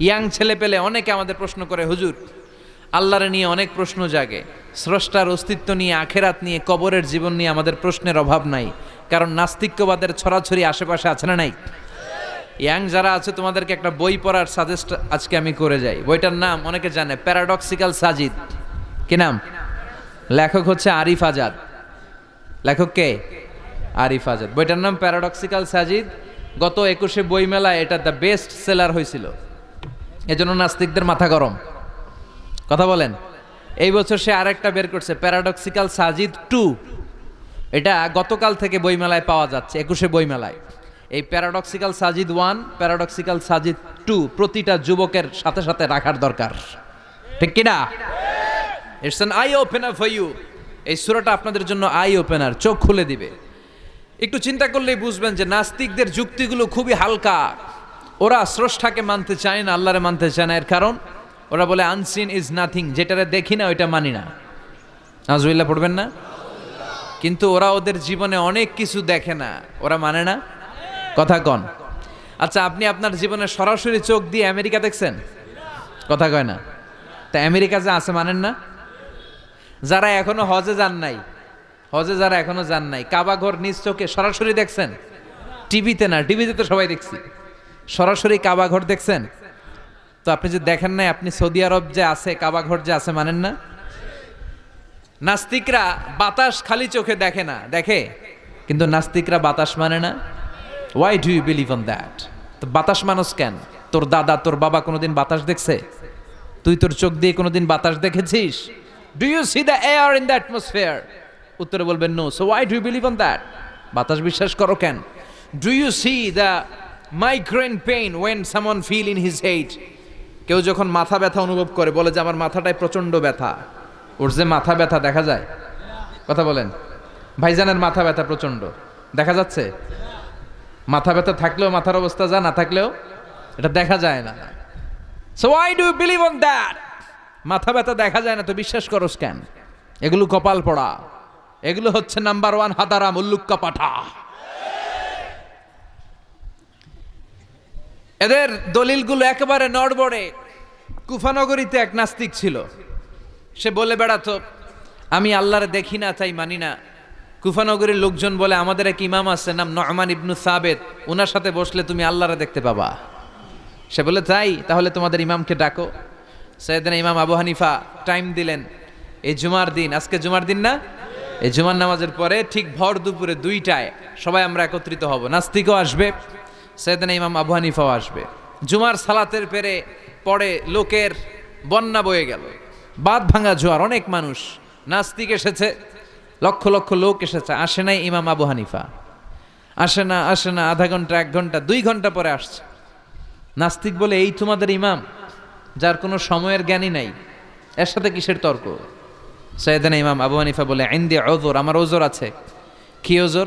Young ছেলে পেলে অনেকে আমাদের প্রশ্ন করে, হুজুর, আল্লাহরে নিয়ে অনেক প্রশ্ন জাগে। স্রষ্টার অস্তিত্ব নিয়ে, আখেরাত নিয়ে, কবরের জীবন নিয়ে আমাদের প্রশ্নের অভাব নাই। কারণ নাস্তিক্যবাদের ছড়াছড়ি আশেপাশে আছে না নাই? ইয়াং যারা আছে, তোমাদেরকে একটা বই পড়ার সাজেস্ট আজকে আমি করে যাই। বইটার নাম অনেকে জানে প্যারাডক্সিক্যাল সাজিদ কি নাম? লেখক হচ্ছে আরিফ আজাদ। লেখক কে? আরিফ আজাদ। বইটার নাম প্যারাডক্সিক্যাল সাজিদ গত একুশে বইমেলায় এটা দ্য বেস্ট সেলার হয়েছিল। এজন্য নাস্তিকদের মাথা গরম। কথা বলেন। এই বছর সে আরেকটা বের করছে প্যারাডক্সিক্যাল সাজিদ টু এটা গতকাল থেকে বইমেলায় পাওয়া যাচ্ছে, একুশে বইমেলায়। এই paradoxical Sajid one paradoxical Sajid two প্রতিটা যুবকের সাথে সাথে রাখার দরকার। ঠিক কিনা? It's an eye opener for you এই সুরাটা আপনাদের জন্য আই ওপেনার চোখ খুলে দিবে। একটু চিন্তা করলেই বুঝবেন যে নাস্তিকদের যুক্তিগুলো খুবই হালকা। ওরা স্রষ্টাকে মানতে চায় না, আল্লাহরে মানতে চায় না। এর কারণ, ওরা বলে আনসিন ইজ নাথিং যেটারে দেখি না, ওইটা মানি না। নাজুইল্লাহ পড়বেন না? কিন্তু ওরা ওদের জীবনে অনেক কিছু দেখে না। ওরা মানে না? কথা কন। আচ্ছা আপনি আপনার জীবনে সরাসরি চোখ দিয়ে আমেরিকা দেখছেন? কথা কয় না। তা আমেরিকা যে আছে মানেন না? যারা এখনও হজে যান নাই, হজে যারা এখনও যান নাই, কাবা ঘর নিজ চোখে সরাসরি দেখছেন? টিভিতে না, টিভিতে তো সবাই দেখছি। সরাসরি কাবা ঘর দেখছেন? তো আপনি যে দেখেন নাই, আপনি সৌদি আরব যে আছে, কাবা ঘর যে আছে মানেন না? নাস্তিকরা বাতাস খালি চোখে দেখে না, দেখে? কিন্তু নাস্তিকরা বাতাস মানে না? Why do you believe on that তো বাতাস মানুষ কেন? তোর দাদা, তোর বাবা কোনোদিন বাতাস দেখছে? তুই তোর চোখ দিয়ে কোনোদিন বাতাস দেখেছিস? Do you see the air in the atmosphere উত্তরে বলবেন no so why do you believe on that বাতাস বিশ্বাস করো কেন? Do you see the migraine pain when someone feel in his head কেউ যখন মাথা ব্যথা অনুভব করে, বলে যে আমার মাথাটায় প্রচণ্ড ব্যথা। ওর যে মাথা ব্যথা, দেখা যায়? কথা বলেন। ভাইজানের মাথা ব্যথা প্রচণ্ড। দেখা যাচ্ছে? মাথা ব্যথা থাকলেও মাথার অবস্থা যা, না থাকলেও এটা দেখা যায় না। So I do believe on that মাথা ব্যথা দেখা যায় না, তো বিশ্বাস করো কেন? এগুলো কপাল পড়া। এগুলো হচ্ছে নাম্বার ওয়ান হাতারাম উল্লুক্কা পাঠা। এদের দলিলগুলো একেবারে নড়বড়ে। কুফানগরীতে এক নাস্তিক ছিল। সে বলে বেড়াতো আমি আল্লাহরে দেখি না, তাই মানি না। কুফানগরীর লোকজন বলে, আমাদের এক ইমাম আছে, নাম নহমান ইবনু সাবেদ ওনার সাথে বসলে তুমি আল্লাহরে দেখতে পাবা। সে বলে, তাই? তাহলে তোমাদের ইমামকে ডাকো। সৈয়দিন ইমাম আবু হানিফা টাইম দিলেন এই জুমার দিন। আজকে জুমার দিন না? এই জুমার নামাজের পরে ঠিক ভর দুপুরে দুইটায় সবাই আমরা একত্রিত হব। নাস্তিকও আসবে। সৈয়দিন ইমাম আবু হানিফাও আসবে। জুমার সালাতের পেরে পরে লোকের বন্যা বয়ে গেল। বাদ ভাঙা জোয়ার, অনেক মানুষ, নাস্তিক এসেছে, লক্ষ লক্ষ লোক এসেছে, আসে নাই ইমাম আবু হানিফা। আসে না আসে না, আধা ঘণ্টা, এক ঘণ্টা, দুই ঘণ্টা পরে আসছে। নাস্তিক বলে, এই তোমাদের ইমাম, যার কোনো সময়ের জ্ঞানই নাই, এর সাথে কিসের তর্ক? সৈয়দান ইমাম আবু হানিফা বলে আইন দিয়ে ওজোর আমার ওজোর আছে। কি ওজোর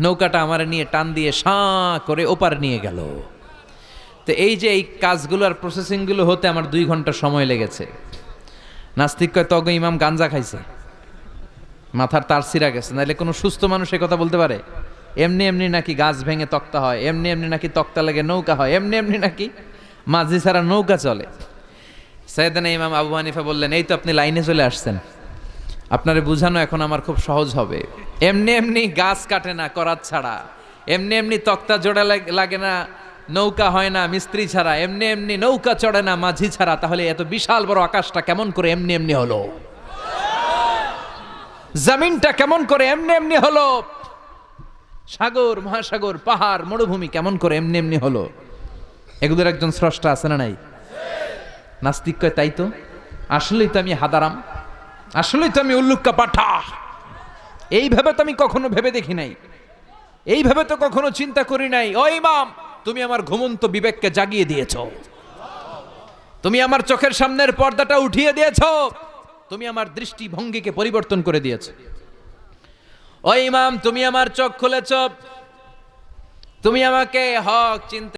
নৌকাটা আমার নিয়ে টান দিয়ে সাঁ করে ওপার নিয়ে গেল। তো এই যে এই কাজগুলো আর প্রসেসিংগুলো হতে আমার দুই ঘণ্টা সময় লেগেছে। নাস্তিক কয়, তগ ইমাম গাঞ্জা খাইছে। মাথার তার সিরা গেছে। নাহলে কোনো সুস্থ মানুষ কথা বলতে পারে? এমনি এমনি নাকি গাছ ভেঙে তক্তা হয়, এমনি এমনি নাকি তক্তা লাগে নৌকা হয়, এমনি এমনি নাকি মাঝি ছাড়া নৌকা চলে। সৈয়দানা ইমাম আবু হানিফা বললেন, এই তো আপনি লাইনে চলে আসছেন। আপনারে বুঝানো এখন আমার খুব সহজ হবে। এমনি এমনি গাছ কাটে না করাত ছাড়া। এমনি এমনি তক্তা জোড়া লাগ- না, নৌকা হয় না, মিস্ত্রি ছাড়া। এমনি এমনি নৌকা চড়ে না, মাঝি ছাড়া। তাহলে এত বিশাল বড় আকাশটা কেমন করে এমনি এমনি হলো? জমিনটা কেমন করে এমনি এমনি হলো? সাগর, মহাসাগর, পাহাড়, মরুভূমি কেমন করে এমনি এমনি হলো? এগুলোর একজন স্রষ্টা আছে না নাই? নাস্তিক তাই তো? আসলেই তো আমি হাদারাম। আসলেই তো আমি উল্লুক্কা পাঠা। এইভাবে তো আমি কখনো ভেবে দেখি নাই। এইভাবে তো কখনো চিন্তা করি নাই। ও ইমাম, তুমি আমার ঘুমন্ত বিবেককে জাগিয়ে দিয়েছ। তুমি আমার চোখের সামনের পর্দাটা উঠিয়ে দিয়েছ। তুমি আমার দৃষ্টিভঙ্গিকে পরিবর্তন করে দিয়েছ। ও ইমাম, তুমি আমার চোখ খুলেছ। তুমি আমাকে হক, চিনতে